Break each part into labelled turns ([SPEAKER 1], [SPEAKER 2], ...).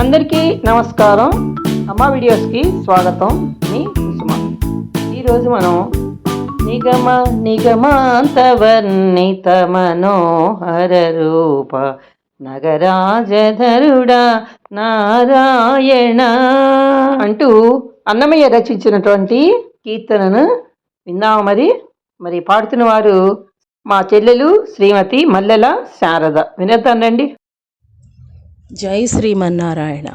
[SPEAKER 1] అందరికీ నమస్కారం. అమ్మ వీడియోస్కి స్వాగతం. మీ కుసుమ ఈరోజు మనం నిగమ నిగమాంతవర్ణిత మనోహర రూప నగరాజధరుడా నారాయణ అంటూ అన్నమయ్య రచించినటువంటి కీర్తనను విన్నాము మరి? మరి పాడుతున్న వారు మా చెల్లెలు శ్రీమతి మల్లెల శారద. వినేద్దానండి
[SPEAKER 2] जय श्रीमन्नारायण।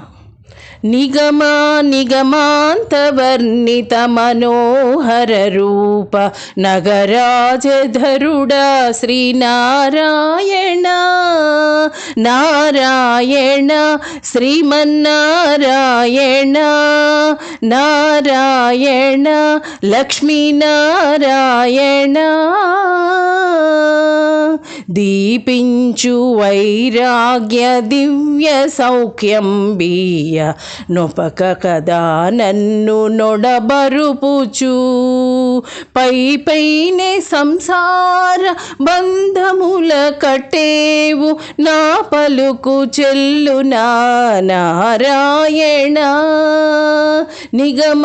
[SPEAKER 2] निगमा निगमान्तवर्णितमनोहररूप निगमान्तवर्णितमनोहररूपनगराजधरुड श्रीनारायण। नारायण श्रीमन्नारायण। नारायण लक्ष्मीनारायण। దీపించు వైరాగ్య దివ్య సౌఖ్యం బియ్య నొపక కదా నన్ను నొడబరుపుచు. పై పైనే సంసార బంధముల కట్టేవు నా పలుకు చెల్లునా నారాయణ. निगम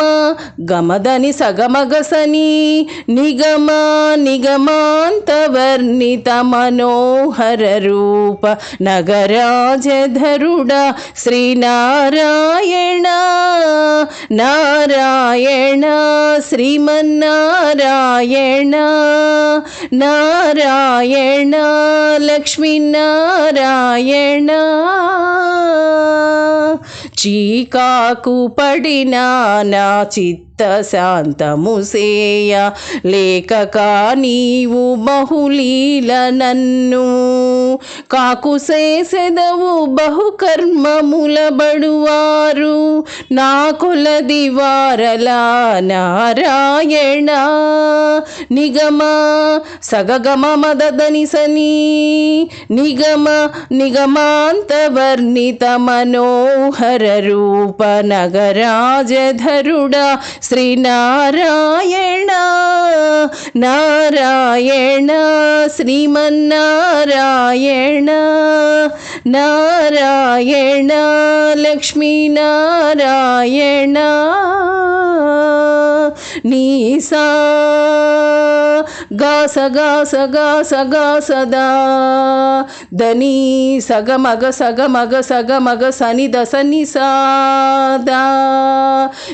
[SPEAKER 2] गमधनि सगमगसनी। निगमा निगमान्तवर्णितमनोहररूप नगराजधरुड श्रीनारायण। नारायण श्रीमन्नारायण। नारायण लक्ष्मीनारायण। చీకాకు పడిన నా చిత్తశాంతము సేయ. లేక నీవు బహులీల నన్ను. కాకు సేసెదవు బహుకర్మముల బడువారు నా కొలది వారలా నారాయణ. నిగమ సగగమ మదనిసని నిగమ నిగమాంతవర్ణిత మనోహర రూప నగరాజధరుడా శ్రీనారాయణ. నారాయణ శ్రీమన్నారాయణ. नारायण नारायण लक्ष्मीनारायण ನೀಸಾ ಗಾಸ ಗಾಸ ಗಾಸ ಗಾಸದ. ದನಿ ಸಗ ಮಗ ಸಗ ಮಗ ಸಗ ಮಗ ಸನಿ ದ ಸನಿ ಸಾದ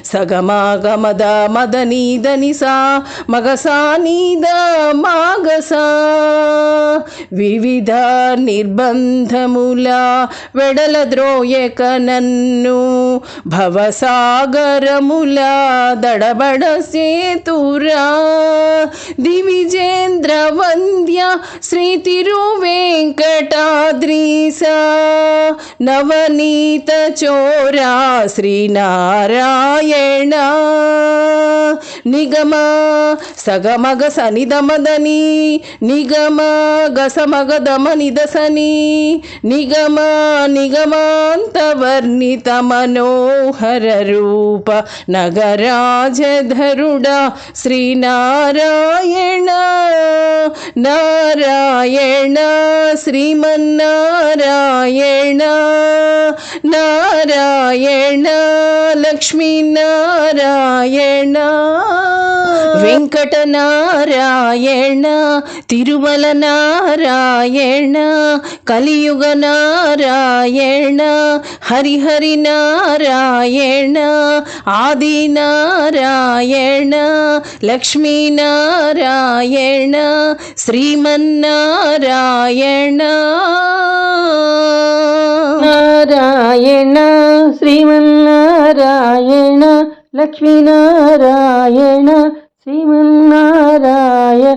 [SPEAKER 2] ಸಗ ಮಗ ಮದ ಮದ ನೀ ದನಿ ಸಾ ಮಗ ಸಾ ನೀ ದ ಮಾಗ ಸಾ. ವಿವಿಧ ನಿರ್ಬಂಧ ಮೂಲ ವೆಡಲ ದ್ರೋಯಕನನ್ನು ಭವಸಾಗರ ಮೂಲ ದಡಬಡಸ जेतुरा दिविजेन्द्रवन्द्या श्रीतिरुवेङ्कटाद्रीसा। नवनीतचोरा श्रीनारायणा। నిగమ సగమగ సనిదమదని నిగమ గసమగ దమ నిదసని నిగమ నిగమాంతవర్ణిత మనోహర రూప నగరాజధరుడా శ్రీనారాయణ నారాయణ శ్రీమన్నారాయణ నారాయణ లక్ష్మీనారాయణ వెంకటనారాయణ తిరుమల నారాయణ కలియుగ నారాయణ హరిహరి నారాయణ ఆది నారాయణ లక్ష్మీనారాయణ
[SPEAKER 1] శ్రీమన్నారాయణ లక్ష్మీనారాయణ శ్రీమన్నారాయణ.